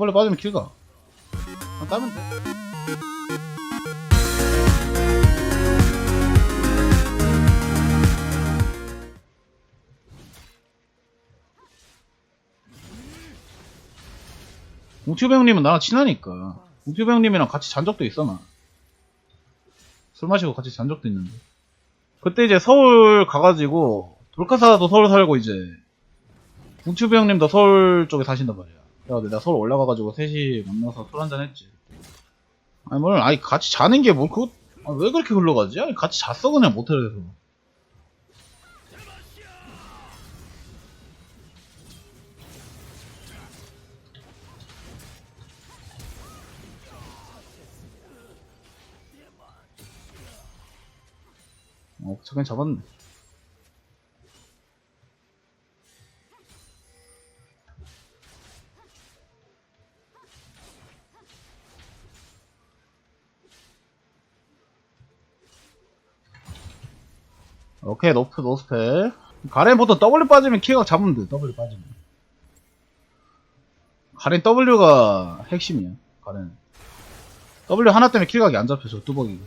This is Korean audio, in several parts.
더블에 빠지면 킬가. 아, 따면 돼. 웅튜브 형님은 나랑 친하니까. 웅튜브 형님이랑 같이 잔 적도 있어, 나. 술 마시고 같이 잔 적도 있는데. 그때 이제 서울 가가지고, 돌카사도 서울 살고 이제, 웅튜브 형님도 서울 쪽에 사신단 말이야. 그래가지고 내가 서울 올라가가지고 셋이 만나서 술 한잔 했지. 아니, 뭘, 아니, 같이 자는 게 뭐, 그거, 아, 왜 그렇게 흘러가지? 아니, 같이 잤어, 그냥 모텔에서. 어, 잠깐 잡았네. 오케이, 노프, 노스펠. 가렌 보통 W 빠지면 키가 잡으면 돼, W 빠지면. 가렌 W가 핵심이야, 가렌. W 하나 때문에 킬각이 안 잡혀서 뚜벅이.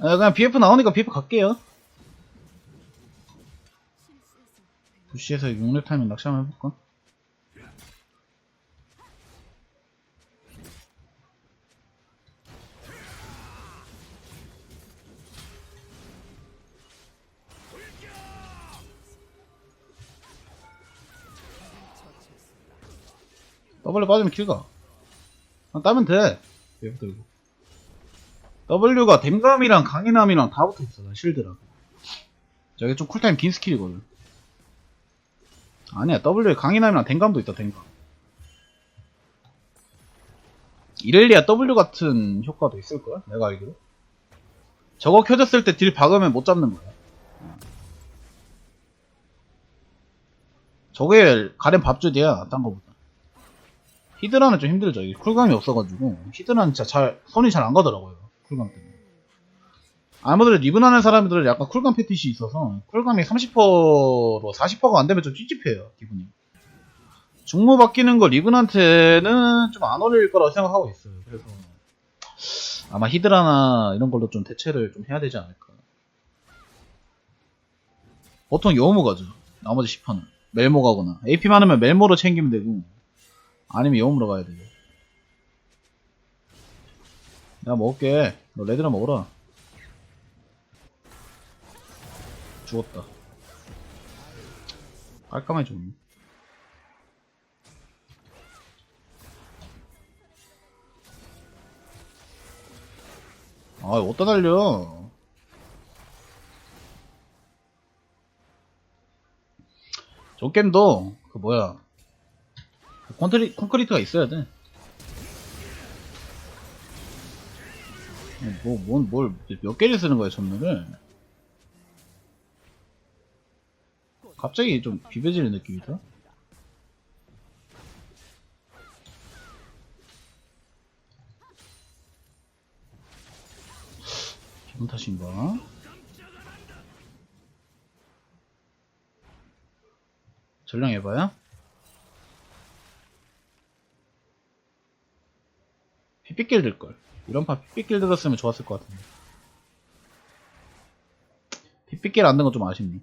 아, 그냥 BF 나오니까 BF 갈게요. 부시에서 6렙 타이밍 낚시 한번 해볼까? W 빠지면 킬가. 아, 따면 돼. 들고. W가 댐감이랑 강인함이랑 다 붙어있어 실드랑 저게 좀 쿨타임 긴 스킬이거든 아니야 W에 강인함이랑 댐감도 있다 댐감 이렐리아 W 같은 효과도 있을거야 내가 알기로 저거 켜졌을 때 딜 박으면 못 잡는 거야 저게 가렌 밥줄이야 딴 거보다 히드라는 좀 힘들죠 이게 쿨감이 없어가지고 히드라는 진짜 잘 손이 잘 안 가더라고요 쿨감 때문에. 아무래도 리븐하는 사람들은 약간 쿨감 패티시 있어서 쿨감이 30%로 40%가 안 되면 좀 찝찝해요 기분이. 중모 바뀌는 거 리븐한테는 좀 안 어울릴 거라고 생각하고 있어요. 그래서 아마 히드라나 이런 걸로 좀 대체를 좀 해야 되지 않을까. 보통 여우무 가죠. 나머지 10판은 멜모 가거나 AP 많으면 멜모로 챙기면 되고 아니면 여우무로 가야 돼요. 내가 먹을게. 너 레드나 먹어라. 죽었다. 깔끔하게 죽네. 아, 어디다 달려? 저 게임도, 그 뭐야. 콘크리, 콘크리트가 있어야 돼. 뭐, 뭔, 뭘, 몇 개를 쓰는 거야, 전멸을? 갑자기 좀 비벼지는 느낌이다? 기분 탓인가? 전령 해봐요? 피삐길 들걸. 이런 파 삐삐길 들었으면 좋았을 것 같은데. 삐삐길 안된건좀 아쉽네.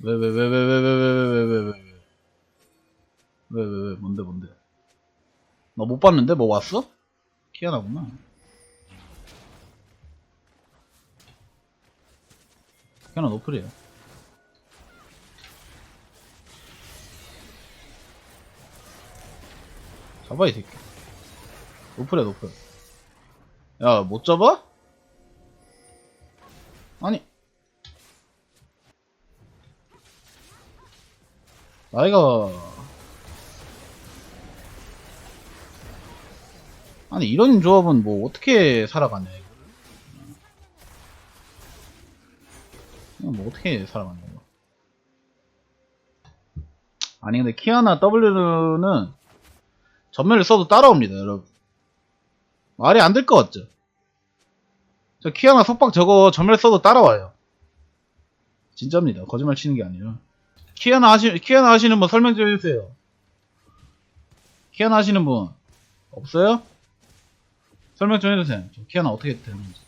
왜, 왜, 왜, 왜, 왜, 왜, 왜, 왜, 왜, 왜, 왜, 왜, 왜, 뭔데, 뭔데? 나 못 봤는데? 뭐 왔어? 키아나구나. 키아나 노플이야. 잡아, 이 새끼. 노플이야, 노플. 야, 못 잡아? 아니. 나이가. 아니, 이런 조합은 뭐, 어떻게 살아가냐. 이거 뭐, 어떻게 살아가냐, 이거. 아니, 근데 키아나 W는 전멸을 써도 따라옵니다, 여러분. 말이 안 될 것 같죠? 저 키아나 속박 저거 전멸 써도 따라와요. 진짜입니다. 거짓말 치는 게 아니라. 키아나 하시, 키아나 하시는 분 설명 좀 해주세요. 키아나 하시는 분 없어요? 설명 좀 해주세요. 저 키아나 어떻게 되는지.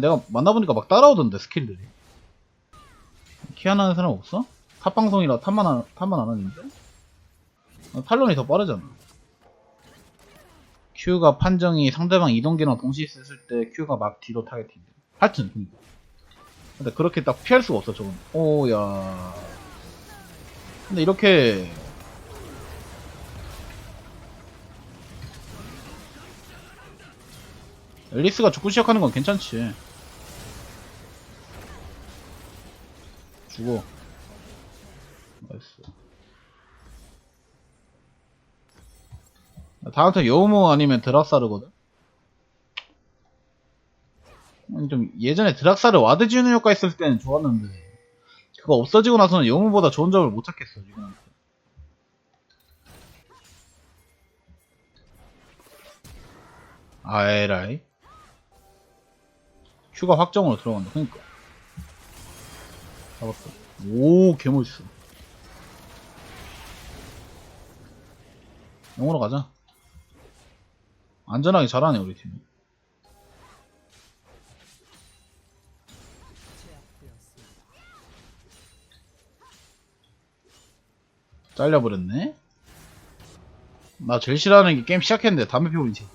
내가 만나보니까 막 따라오던데 스킬들이. 키아나 하는 사람 없어? 탑방송이라 탑만 안, 탑만 안 하는데? 어, 탈론이 더 빠르잖아. Q가 판정이 상대방 이동기랑 동시에 썼을 때 Q가 막 뒤로 타겟팅. 하여튼, 그니까. 근데 그렇게 딱 피할 수가 없어, 저건. 오야. 근데 이렇게. 앨리스가 죽고 시작하는 건 괜찮지. 죽어. 나이스. 다음부터 여우모 아니면 드락사르거든? 음, 좀 예전에 드락사르 와드 지우는 효과 있을 때는 좋았는데 그거 없어지고 나서는 여우모보다 좋은 점을 못 찾겠어 지금 아 에라이 큐가 확정으로 들어간다 그니까 잡았어. 오 개멋있어. 영으로 가자. 안전하게 잘하네 우리 팀이. 잘려버렸네. 나 제일 싫어하는 게 게임 시작했는데 담배 피우고 있는 새끼.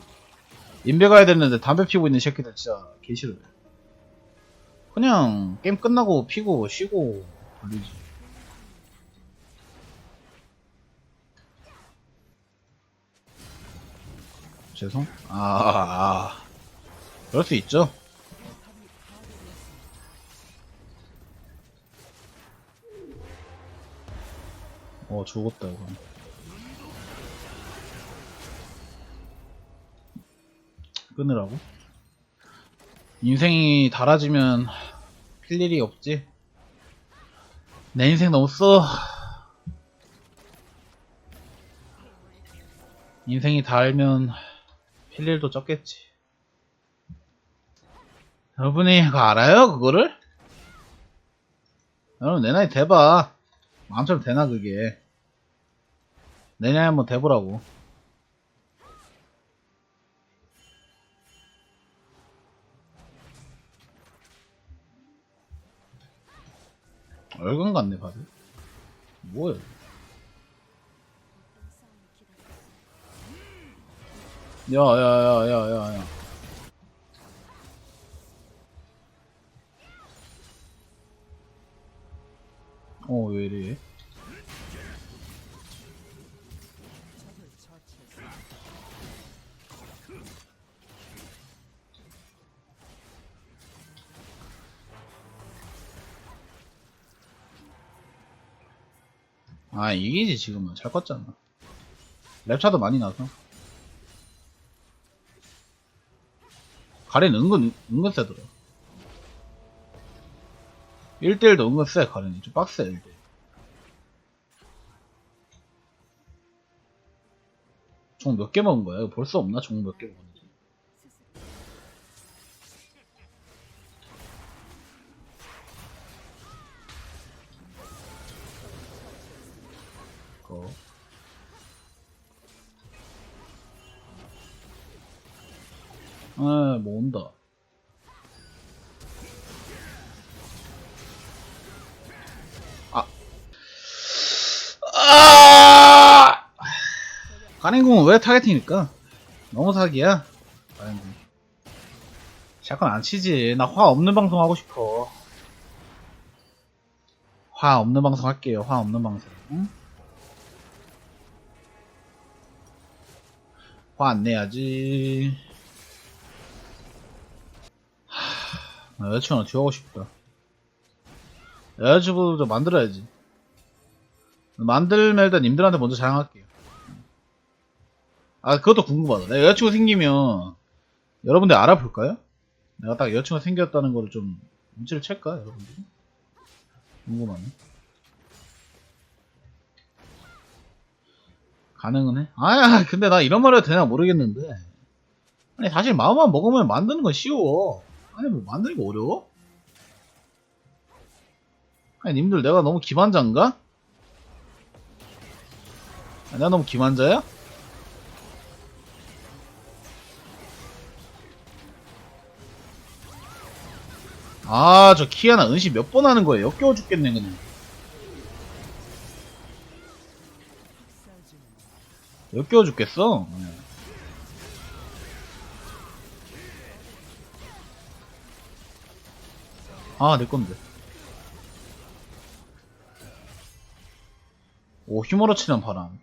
인베 가야 되는데 담배 피우고 있는 새끼들 진짜 개 싫어 그냥 게임 끝나고 피고 쉬고 돌리지 죄송 아, 아, 아. 그럴 수 있죠 어 죽었다 이거 끊으라고? 인생이 달아지면 필 일이 없지? 내 인생 너무 써. 인생이 달면 필 일도 적겠지. 여러분이 그거 알아요? 그거를? 여러분 내 나이 대봐. 마음처럼 되나 그게? 내 나이 한번 대보라고 얼간 같네 바드 뭐야 야야야야야야. 어 왜이래 아 이기지 지금은. 잘 껐잖아. 랩차도 많이 나서. 가렌 은근 은근 세더라. 1대1도 은근 세 가렌이. 좀 빡세 1대1 총 몇 개 먹은 거야? 이거 볼 수 없나? 총 몇 개 먹었는지 거 아, 뭐 온다. 아. 아! 가랭궁은 왜 타겟팅일까? 너무 사기야. 가랭궁. 샷건 안 치지. 나 화 없는 방송 하고 싶어. 화 없는 방송 할게요. 화 없는 방송. 응? 화 안 내야지. 하, 나 여자친구 하나 뒤하고 싶다. 여자친구도 만들어야지. 만들면 일단 님들한테 먼저 자랑할게요. 아, 그것도 궁금하다. 내가 여자친구 생기면 여러분들 알아볼까요? 내가 딱 여자친구가 생겼다는 거를 좀 눈치를 챌까, 여러분들이? 궁금하네. 가능은 해? 아, 근데 나 이런 말 해도 되나 모르겠는데. 아니 사실 마음만 먹으면 만드는 건 쉬워 아니 뭐 만드는 거 어려워? 아니 님들 내가 너무 기만자인가? 아, 내가 너무 기만자야? 아 저 키아나 은시 몇번 하는 거예요 역겨워 죽겠네 그냥 역겨워 죽겠어 네. 아, 내 건데. 오, 휴머러 치는 바람.